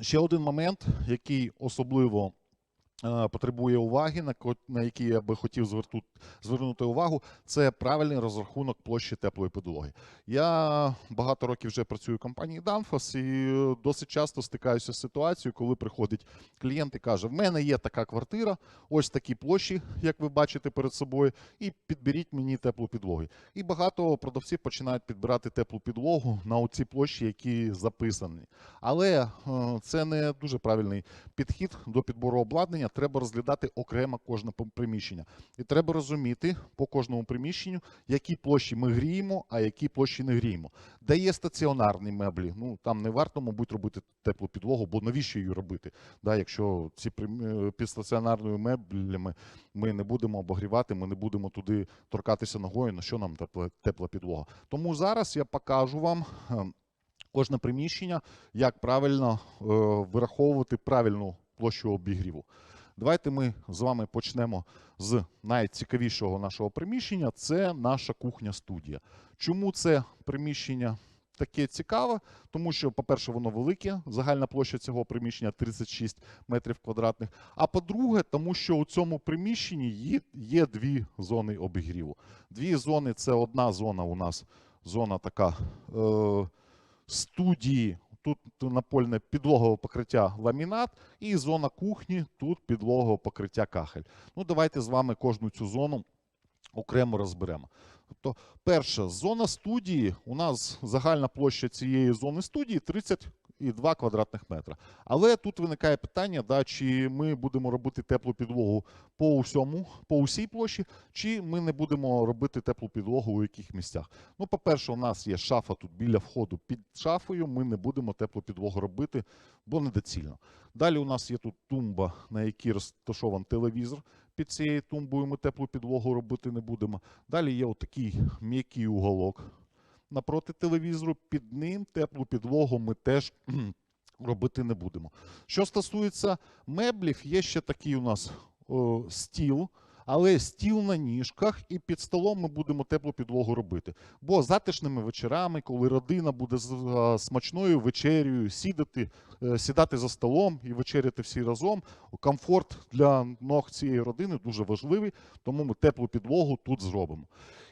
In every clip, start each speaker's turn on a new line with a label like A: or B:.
A: Ще один момент, який особливо потребує уваги, на, на який я би хотів зверту- звернути увагу, це правильний розрахунок площі теплої підлоги. Я багато років вже працюю в компанії Danfoss і е, досить часто стикаюся з ситуацією, коли приходить клієнт і каже: в мене є така квартира, ось такі площі, як ви бачите перед собою, і підберіть мені теплу підлогу. І багато продавців починають підбирати теплу підлогу на оці площі, які записані. Але е, це не дуже правильний підхід до підбору обладнання. Треба розглядати окремо кожне приміщення. І треба розуміти по кожному приміщенню, які площі ми гріємо, а які площі не гріємо. Де є стаціонарні меблі, ну там не варто, мабуть, робити теплу підлогу, бо навіщо її робити? Да, якщо ці е, під стаціонарними меблями ми не будемо обогрівати, ми не будемо туди торкатися ногою, на що нам тепла, тепла підлога. Тому зараз я покажу вам. е, Кожне приміщення, як правильно е, вираховувати правильну площу обігріву. Давайте ми з вами почнемо з найцікавішого нашого приміщення. Це наша кухня-студія. Чому це приміщення таке цікаве? Тому що, по-перше, воно велике, загальна площа цього приміщення 36 метрів квадратних. А по-друге, тому що у цьому приміщенні є, дві зони обігріву. Дві зони це одна зона у нас, зона така. Е, студії. Тут напольне підлогове покриття ламінат, і зона кухні, тут підлогове покриття кахель. Ну, давайте з вами кожну цю зону окремо розберемо. Тобто, перша зона студії. У нас загальна площа цієї зони студії 32 квадратних метра. Але тут виникає питання, да, чи ми будемо робити теплу підлогу по усьому, по усій площі, чи ми не будемо робити теплу підлогу у яких місцях. Ну, по-перше, у нас є шафа тут біля входу під шафою. Ми не будемо теплу підлогу робити, бо недоцільно. Далі у нас є тут тумба, на якій розташований телевізор. Під цією тумбою ми теплу підлогу робити не будемо. Далі є отакий м'який уголок напроти телевізору. Під ним теплу підлогу ми теж робити не будемо. Що стосується меблів, є ще такий у нас о, стіл. Але стіл на ніжках, і під столом ми будемо теплу підлогу робити. Бо затишними вечорами, коли родина буде з смачною вечерею сідати, е, сідати за столом і вечеряти всі разом, комфорт для ног цієї родини дуже важливий, тому ми теплу підлогу тут зробимо.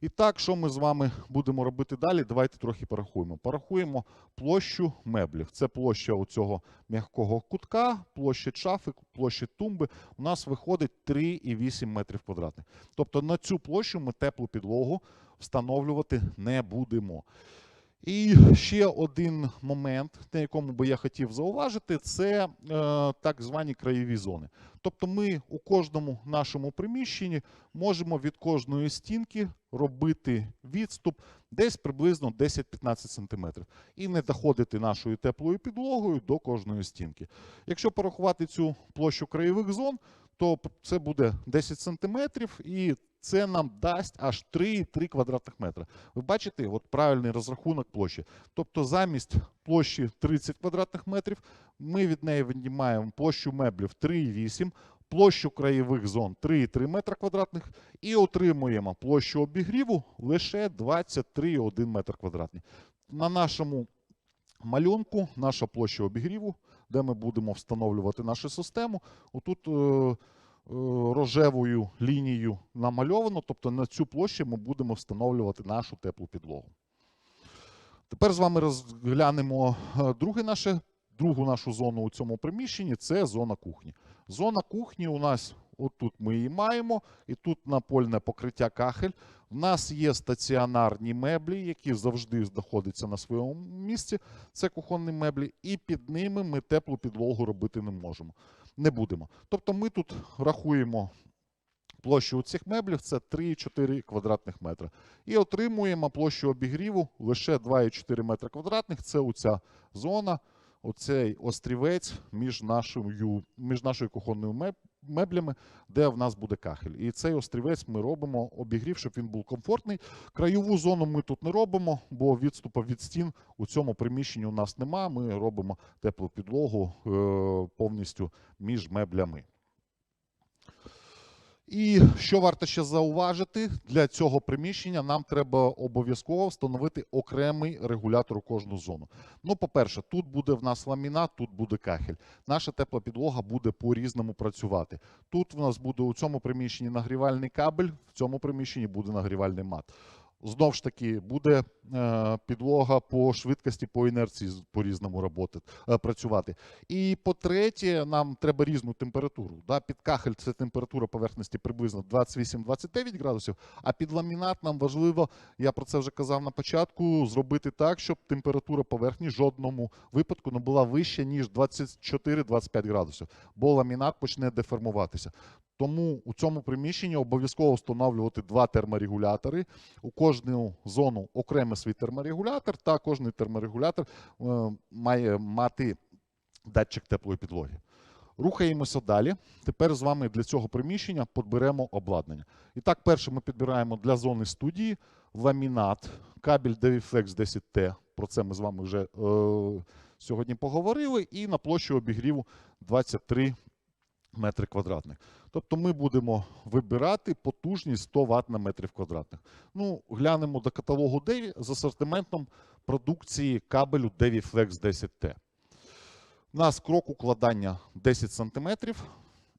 A: І так, що ми з вами будемо робити далі? Давайте трохи порахуємо. Порахуємо площу меблів. Це площа оцього м'якого кутка, площа шафи, площа тумби. У нас виходить 3,8 метрів квадратних. Тобто на цю площу ми теплу підлогу встановлювати не будемо. І ще один момент, на якому би я хотів зауважити, це е, так звані краєві зони. Тобто ми у кожному нашому приміщенні можемо від кожної стінки робити відступ десь приблизно 10-15 см і не доходити нашою теплою підлогою до кожної стінки. Якщо порахувати цю площу краєвих зон, то це буде 10 см, і це нам дасть аж 3,3 квадратних метра. Ви бачите, от правильний розрахунок площі. Тобто замість площі 30 квадратних метрів ми від неї віднімаємо площу меблів 3,8, площу краєвих зон 3,3 метра квадратних і отримуємо площу обігріву лише 23,1 метр квадратний. На нашому малюнку наша площа обігріву, де ми будемо встановлювати нашу систему. Отут е, рожевою лінією намальовано, тобто на цю площу ми будемо встановлювати нашу теплу підлогу. Тепер з вами розглянемо е, друге наше, другу нашу зону у цьому приміщенні це зона кухні. Зона кухні у нас отут ми її маємо, і тут напольне покриття кахель. В нас є стаціонарні меблі, які завжди знаходяться на своєму місці. Це кухонні меблі, і під ними ми теплу підлогу робити не можемо, не будемо. Тобто ми тут рахуємо площу у цих меблів це 3,4 квадратних метра. І отримуємо площу обігріву лише 2,4 метра квадратних. Це оця зона, оцей острівець між нашою, між нашою кухонною меблями, де в нас буде кахель. І цей острівець ми робимо обігрів, щоб він був комфортний. Краєву зону ми тут не робимо, бо відступу від стін у цьому приміщенні у нас нема. Ми робимо теплу підлогу е, повністю між меблями. І що варто ще зауважити, для цього приміщення нам треба обов'язково встановити окремий регулятор у кожну зону. Ну, по-перше, тут буде в нас ламінат, тут буде кахель. Наша тепла підлога буде по-різному працювати. Тут в нас буде у цьому приміщенні нагрівальний кабель, в цьому приміщенні буде нагрівальний мат. Знов ж таки, буде підлога по швидкості, по інерції по-різному роботи, е, працювати. І по-третє, нам треба різну температуру. Під кахель це температура поверхності приблизно 28-29 градусів, а під ламінат нам важливо, я про це вже казав на початку, зробити так, щоб температура поверхні жодному випадку не була вища, ніж 24-25 градусів, бо ламінат почне деформуватися. Тому у цьому приміщенні обов'язково встановлювати два терморегулятори. У кожну зону окремий свій терморегулятор, та кожний терморегулятор е, має мати датчик теплої підлоги. Рухаємося далі. Тепер з вами для цього приміщення підберемо обладнання. І так, перше ми підбираємо для зони студії ламінат, кабель DVFlex 10T. Про це ми з вами вже е, сьогодні поговорили. І на площу обігріву 23 метри квадратних. Тобто ми будемо вибирати потужність 100 Вт на метрів квадратних. Ну, глянемо до каталогу Деві з асортиментом продукції кабелю DeviFlex 10T. У нас крок укладання 10 см,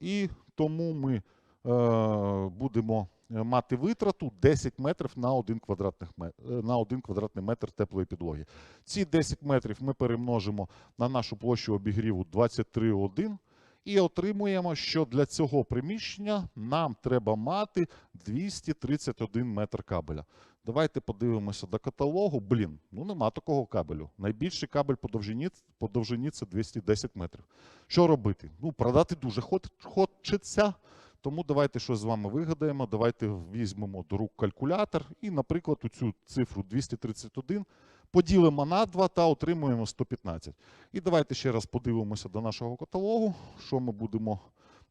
A: і тому ми е, будемо мати витрату 10 метрів на 1, квадратних ме- е, на 1 квадратний метр теплої підлоги. Ці 10 метрів ми перемножимо на нашу площу обігріву 23,1 і отримуємо, що для цього приміщення нам треба мати 231 метр кабеля. Давайте подивимося до каталогу. Блін, ну нема такого кабелю. Найбільший кабель по довжині, по довжині це 210 метрів. Що робити? Ну, продати дуже хочеться. Тому давайте щось з вами вигадаємо. Давайте візьмемо до рук калькулятор і, наприклад, у цю цифру 231 поділимо на 2 та отримуємо 115. І давайте ще раз подивимося до нашого каталогу, що ми будемо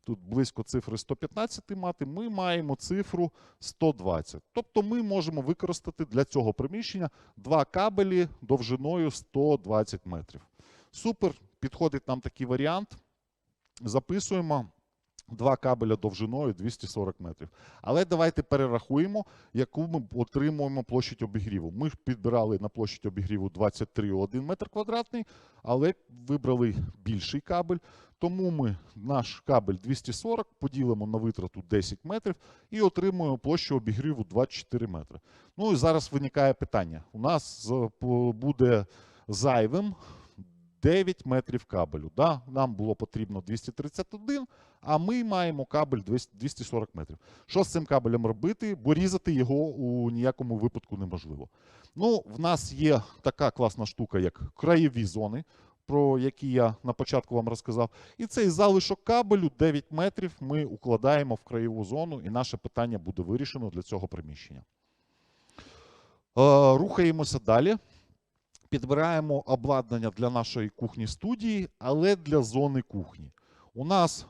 A: тут близько цифри 115 мати. Ми маємо цифру 120. Тобто ми можемо використати для цього приміщення два кабелі довжиною 120 метрів. Супер, підходить нам такий варіант. Записуємо. Два кабеля довжиною 240 метрів. Але давайте перерахуємо, яку ми отримуємо площадь обігріву. Ми підбирали на площадь обігріву 23,1 метр квадратний, але вибрали більший кабель. Тому ми наш кабель 240 поділимо на витрату 10 метрів і отримуємо площу обігріву 24 метри. Ну і зараз виникає питання. У нас е, буде зайвим 9 метрів кабелю. Да? Нам було потрібно 231, а ми маємо кабель 240 метрів. Що з цим кабелем робити? Бо різати його у ніякому випадку неможливо. Ну, в нас є така класна штука, як краєві зони, про які я на початку вам розказав. І цей залишок кабелю 9 метрів ми укладаємо в краєву зону, і наше питання буде вирішено для цього приміщення. Рухаємося далі. Підбираємо обладнання для нашої кухні студії, але для зони кухні. У нас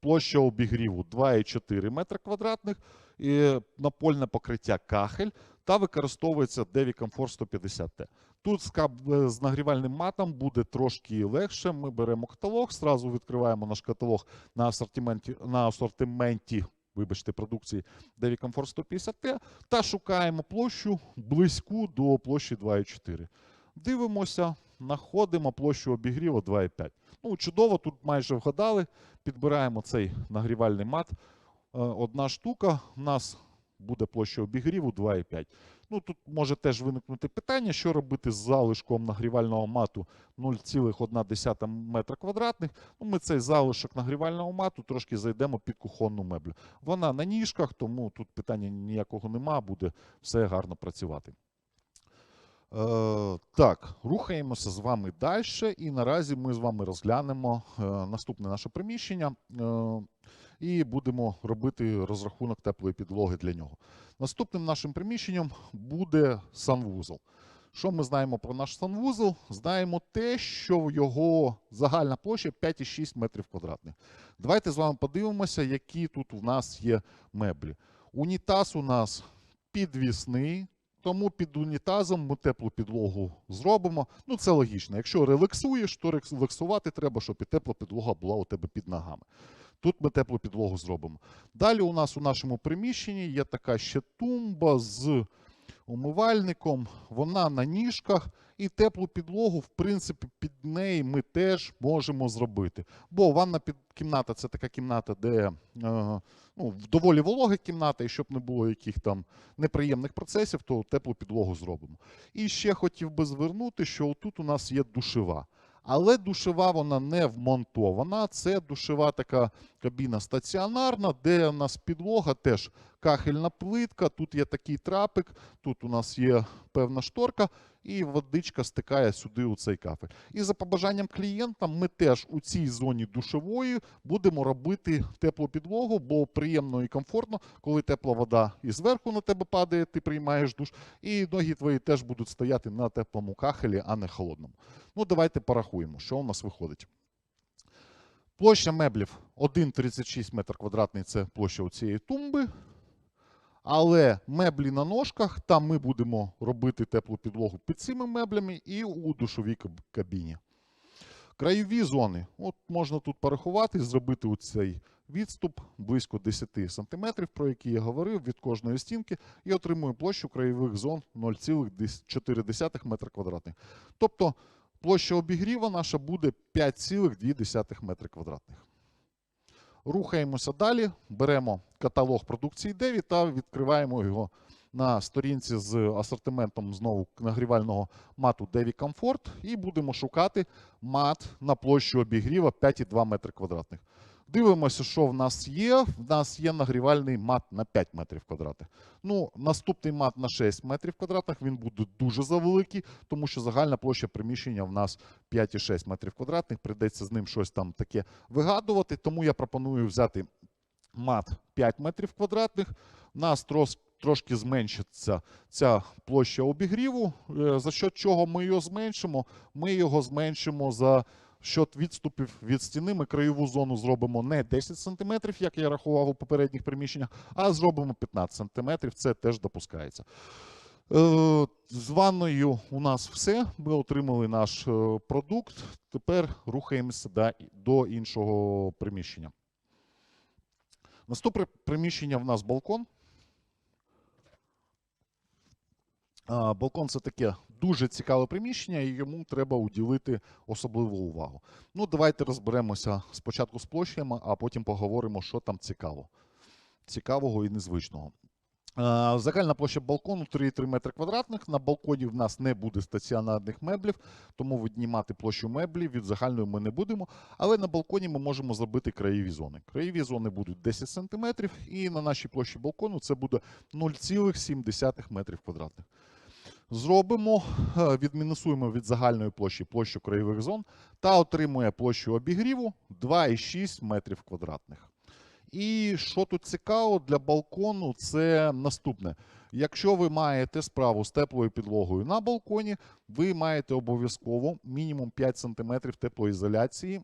A: площа обігріву 2,4 метри квадратних, і напольне покриття кахель та використовується Devi Comfort 150T. Тут е, з нагрівальним матом буде трошки легше. Ми беремо каталог, зразу відкриваємо наш каталог на асортименті, на асортименті вибачте, продукції Devi Comfort 150T та шукаємо площу близьку до площі 2,4. Дивимося, знаходимо площу обігріву 2,5. Ну, чудово, тут майже вгадали. Підбираємо цей нагрівальний мат. Е, Одна штука, у нас буде площа обігріву 2,5. Ну, тут може теж виникнути питання, що робити з залишком нагрівального мату 0,1 метра квадратних. Ну, ми цей залишок нагрівального мату трошки зайдемо під кухонну меблю. Вона на ніжках, тому тут питання ніякого нема, буде все гарно працювати. Е, так, рухаємося з вами далі, і наразі ми з вами розглянемо е, наступне наше приміщення е, і будемо робити розрахунок теплої підлоги для нього. Наступним нашим приміщенням буде санвузол. Що ми знаємо про наш санвузол? Знаємо те, що його загальна площа 5,6 метрів квадратних. Давайте з вами подивимося, які тут у нас є меблі. Унітаз у нас підвісний, тому під унітазом ми теплу підлогу зробимо. Ну, це логічно. Якщо релаксуєш, то релаксувати треба, щоб і тепла підлога була у тебе під ногами. Тут ми теплу підлогу зробимо. Далі у нас у нашому приміщенні є така ще тумба з умивальником. Вона на ніжках, і теплу підлогу, в принципі, під неї ми теж можемо зробити. Бо ванна кімната це така кімната, де е, ну, доволі волога кімната, і щоб не було яких там неприємних процесів, то теплу підлогу зробимо. І ще хотів би звернути, що тут у нас є душева. Але душева вона не вмонтована. Це душева така кабіна стаціонарна, де у нас підлога теж кахельна плитка. Тут є такий трапик, тут у нас є певна шторка, і водичка стикає сюди у цей кафель. І за побажанням клієнта ми теж у цій зоні душової будемо робити теплу підлогу, бо приємно і комфортно, коли тепла вода і зверху на тебе падає, ти приймаєш душ, і ноги твої теж будуть стояти на теплому кахелі, а не холодному. Ну, давайте порахуємо, що у нас виходить. Площа меблів 1,36 метр квадратний це площа у цієї тумби. Але меблі на ножках, там ми будемо робити теплу підлогу під цими меблями і у душовій кабіні. Краєві зони. От можна тут порахувати, зробити оцей відступ близько 10 см, про який я говорив, від кожної стінки, і отримуємо площу краєвих зон 0,4 метра квадратних. Тобто площа обігріва наша буде 5,2 метри квадратних. Рухаємося далі, беремо каталог продукції Деві та відкриваємо його на сторінці з асортиментом знову нагрівального мату Деві Comfort і будемо шукати мат на площу обігріва 5,2 метри квадратних. Дивимося, що в нас є. В нас є нагрівальний мат на 5 метрів квадратних. Ну, наступний мат на 6 метрів квадратних, він буде дуже завеликий, тому що загальна площа приміщення в нас 5,6 метрів квадратних. Прийдеться з ним щось там таке вигадувати. Тому я пропоную взяти мат 5 метрів квадратних. У нас трошки зменшиться ця площа обігріву. Е, За що чого ми його зменшимо? Ми його зменшимо за счет відступів від стіни. Ми краєву зону зробимо не 10 см, як я рахував у попередніх приміщеннях, а зробимо 15 см. Це теж допускається. Е, З ванною у нас все. Ми отримали наш е, продукт. Тепер рухаємося до іншого приміщення. Наступне приміщення в нас балкон. А, Балкон це таке дуже цікаве приміщення, і йому треба уділити особливу увагу. Ну, давайте розберемося спочатку з площами, а потім поговоримо, що там цікаво. Цікавого і незвичного. Загальна площа балкону 3,3 метри квадратних. На балконі в нас не буде стаціонарних меблів, тому віднімати площу меблів від загальної ми не будемо. Але на балконі ми можемо зробити краєві зони. Краєві зони будуть 10 см, і на нашій площі балкону це буде 0,7 метрів квадратних. Зробимо, е, відмінусуємо від загальної площі площу краєвих зон та отримує площу обігріву 2,6 метрів квадратних. І що тут цікаво для балкону, це наступне. Якщо ви маєте справу з теплою підлогою на балконі, ви маєте обов'язково мінімум 5 см теплоізоляції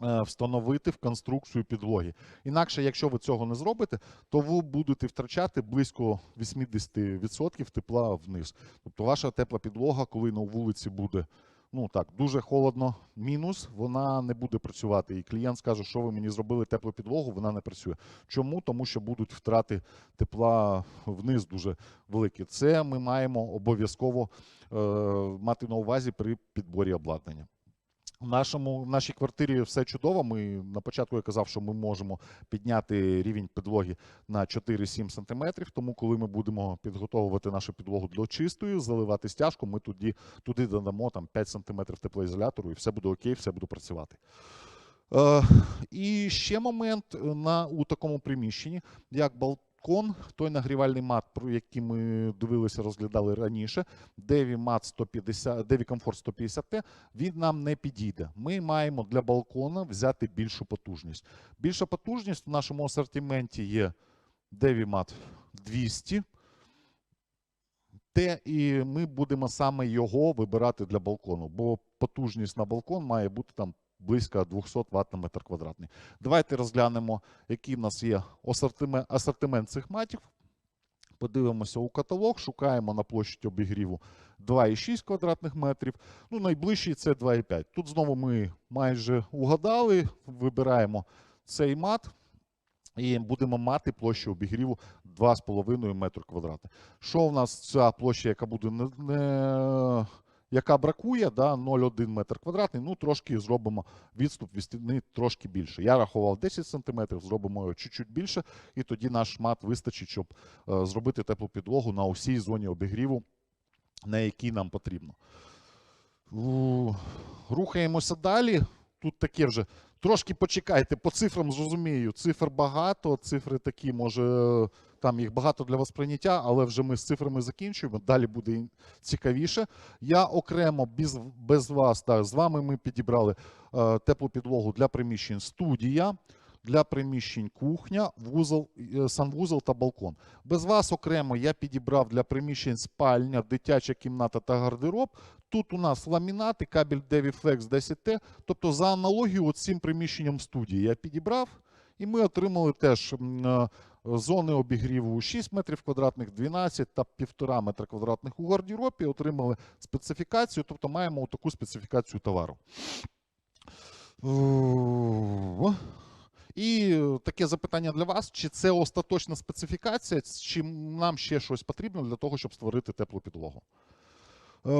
A: встановити в конструкцію підлоги. Інакше, якщо ви цього не зробите, то ви будете втрачати близько 80% тепла вниз. Тобто ваша тепла підлога, коли на вулиці буде ну так, дуже холодно, мінус, вона не буде працювати. І клієнт скаже, що ви мені зробили теплу підлогу, вона не працює. Чому? Тому що будуть втрати тепла вниз дуже великі. Це ми маємо обов'язково е, мати на увазі при підборі обладнання. В нашому нашій квартирі все чудово. Ми на початку я казав, що ми можемо підняти рівень підлоги на 4-7 см. Тому, коли ми будемо підготовувати нашу підлогу до чистої, заливати стяжку, ми туди, туди додамо там 5 см теплоізолятору, і все буде окей, все буде працювати. Е, і ще момент е, на, у такому приміщенні, як балкон, той нагрівальний мат, про який ми дивилися, розглядали раніше, Деві мат 150, Деві Comfort 150T, він нам не підійде. Ми маємо для балкона взяти більшу потужність. Більша потужність в нашому асортименті є Деві мат 200. Те, і ми будемо саме його вибирати для балкону, бо потужність на балкон має бути там близько 200 Вт на метр квадратний. Давайте розглянемо, який в нас є асортимент, цих матів. Подивимося у каталог, шукаємо на площі обігріву 2,6 квадратних метрів. Ну, найближчий це 2,5. Тут знову ми майже угадали, вибираємо цей мат. І будемо мати площу обігріву 2,5 метр квадратних. Що в нас ця площа, яка буде не, не яка бракує, да, 0,1 метр квадратний, ну трошки зробимо відступ від стіни трошки більше. Я рахував 10 см, зробимо його чуть-чуть більше, і тоді наш мат вистачить, щоб е, зробити теплу підлогу на усій зоні обігріву, на якій нам потрібно. Рухаємося далі. Тут таке вже трошки почекайте, по цифрам зрозумію. Цифр багато, цифри такі, може, там їх багато для восприйняття, але вже ми з цифрами закінчуємо. Далі буде цікавіше. Я окремо без, без вас, так, з вами ми підібрали е, теплу підлогу для приміщень студія, для приміщень кухня, вузол, е, санвузол та балкон. Без вас окремо я підібрав для приміщень спальня, дитяча кімната та гардероб. Тут у нас ламінати, кабель DeviFlex 10T. Тобто, за аналогію цим приміщенням студії я підібрав, і ми отримали теж е, зони обігріву 6 метрів квадратних, 12 та 1,5 метра квадратних у гардеробі. Отримали специфікацію, тобто маємо таку специфікацію товару. І таке запитання для вас: чи це остаточна специфікація, чи нам ще щось потрібно для того, щоб створити теплу підлогу? Е,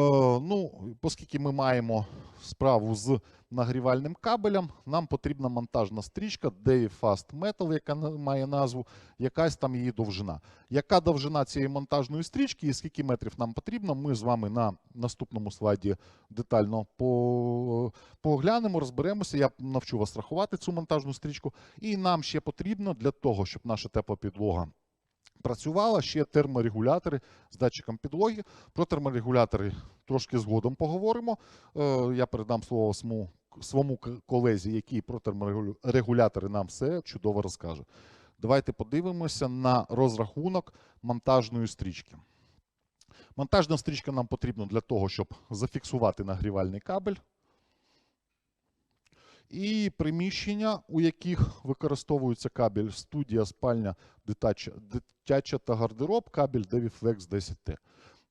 A: ну, оскільки ми маємо справу з нагрівальним кабелем, нам потрібна монтажна стрічка Davy Fast Metal, яка має назву, якась там її довжина. Яка довжина цієї монтажної стрічки і скільки метрів нам потрібно, ми з вами на наступному слайді детально поглянемо, розберемося. Я навчу вас рахувати цю монтажну стрічку. І нам ще потрібно для того, щоб наша тепла підлога працювала, ще терморегулятори з датчиком підлоги. Про терморегулятори трошки згодом поговоримо. Е, Я передам слово своєму, своєму колезі, який про терморегулятори нам все чудово розкаже. Давайте подивимося на розрахунок монтажної стрічки. Монтажна стрічка нам потрібна для того, щоб зафіксувати нагрівальний кабель. І приміщення, у яких використовується кабель студія, спальня, дитяча, дитяча та гардероб, кабель DeviFlex 10T.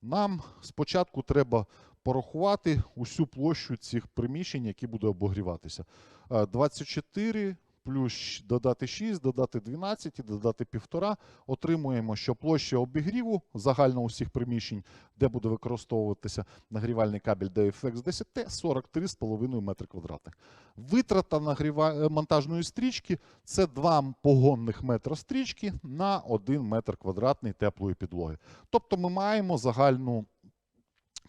A: Нам спочатку треба порахувати усю площу цих приміщень, які буде обогріватися. Е, 24 плюс додати 6, додати 12 і додати 1,5. Отримуємо, що площа обігріву загально усіх приміщень, де буде використовуватися нагрівальний кабель DFX 10T 43,5 метри квадратних. Витрата нагріва... е, монтажної стрічки це 2 погонних метра стрічки на 1 метр квадратний теплої підлоги. Тобто ми маємо загальну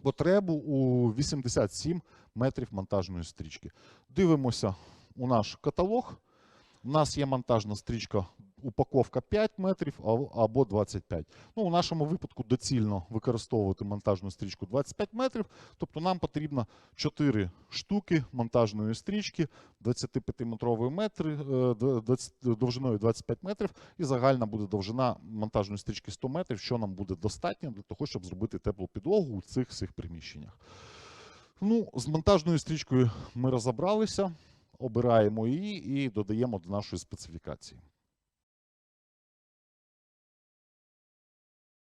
A: потребу у 87 метрів монтажної стрічки. Дивимося у наш каталог. У нас є монтажна стрічка, упаковка 5 метрів або 25. Ну, у нашому випадку доцільно використовувати монтажну стрічку 25 метрів. Тобто нам потрібно 4 штуки монтажної стрічки 25-метрової метри, е, 20 довжиною 25 метрів, і загальна буде довжина монтажної стрічки 100 метрів, що нам буде достатньо для того, щоб зробити теплу підлогу у цих всіх приміщеннях. Ну, з монтажною стрічкою ми розібралися, обираємо її і додаємо до нашої специфікації.